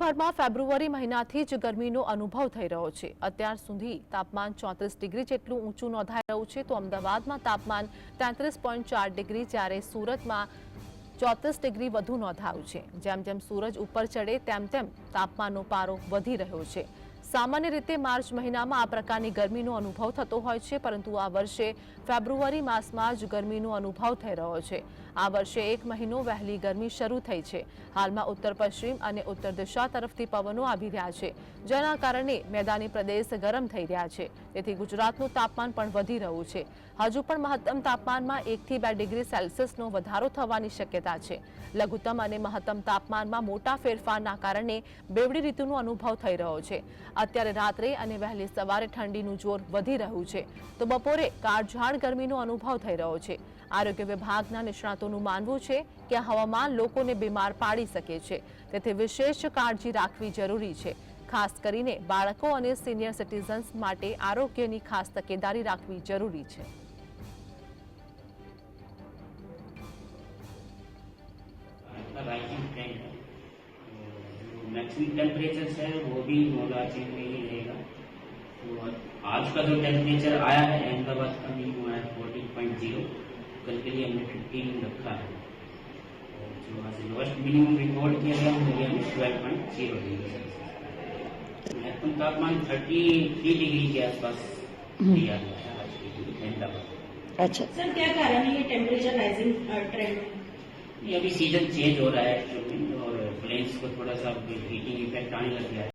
રાજ્યભરમાં ફેબ્રુઆરી મહિનાથી જ ગરમીનો અનુભવ થઈ રહ્યો છે. અત્યાર સુધી તાપમાન ચોત્રીસ ડિગ્રી જેટલું ઊંચું નોંધાઈ રહ્યું છે તો અમદાવાદમાં તાપમાન તેત્રીસ પોઈન્ટ ચાર ડિગ્રી જ્યારે સુરતમાં ચોત્રીસ ડિગ્રી વધુ નોંધાયું છે. જેમ જેમ સૂરજ ઉપર ચડે તેમ તેમ તાપમાનનો પારો વધી રહ્યો છે. સામાન્ય રીતે માર્ચ મહિનામાં આ પ્રકારની ગરમીનો અનુભવ થતો હોય છે, પરંતુ આ વર્ષે ફેબ્રુઆરી માસમાં જ ગરમીનો અનુભવ થઈ રહ્યો છે. આ વર્ષે એક મહિનો વહેલી ગરમી શરૂ થઈ છે. હાલમાં ઉત્તર પશ્ચિમ અને ઉત્તર દિશા તરફથી પવનો આવી રહ્યા છે, જેના કારણે મેદાની પ્રદેશ ગરમ થઈ રહ્યા છે. તેથી ગુજરાતનું તાપમાન પણ વધી રહ્યું છે. હજુ પણ મહત્તમ તાપમાનમાં એકથી બે ડિગ્રી સેલ્સિયસનો વધારો થવાની શક્યતા છે. લઘુત્તમ અને મહત્તમ તાપમાનમાં મોટા ફેરફારના કારણે બેવડી ઋતુનો અનુભવ થઈ રહ્યો છે. અત્યારે રાત્રે અને વહેલી સવારે ઠંડીનું જોર વધી રહ્યું છે. તો બપોરે કાળઝાળ ગરમીનો અનુભવ થઈ રહ્યો છે. આરોગ્ય વિભાગના નિષ્ણાતોનું માનવું છે કે હવામાન લોકોને બીમાર પાડી શકે છે. તેથી વિશેષ કાળજી રાખવી જરૂરી છે. ખાસ કરીને બાળકો અને સિનિયર સિટીઝન્સ માટે આરોગ્યની ખાસ તકેદારી રાખવી જરૂરી છે. मैक्सिमम टेम्परेचर है वो भी नौलाची में ही रहेगा। तो आज का जो टेम्परेचर आया है अहमदाबाद का मिनिमम आया है फोर्टीन पॉइंट ज़ीरो कल के लिए हमने फिफ्टीन रखा है। और जो आज लोएस्ट मिनिमम रिकॉर्ड किया गया वो गया हमें twelve point zero degree Celsius महत्तम तापमान थर्टी थ्री डिग्री के आसपास दिया गया है आज के लिए अहमदाबाद। अच्छा। सर क्या कारण है ये टेम्परेचर राइजिंग ट्रेंड ये अभी सीज़न चेंज हो रहा है एक्चुअली और प्लेन्स को थोड़ा सा हीटिंग इफेक्ट आने लग गया है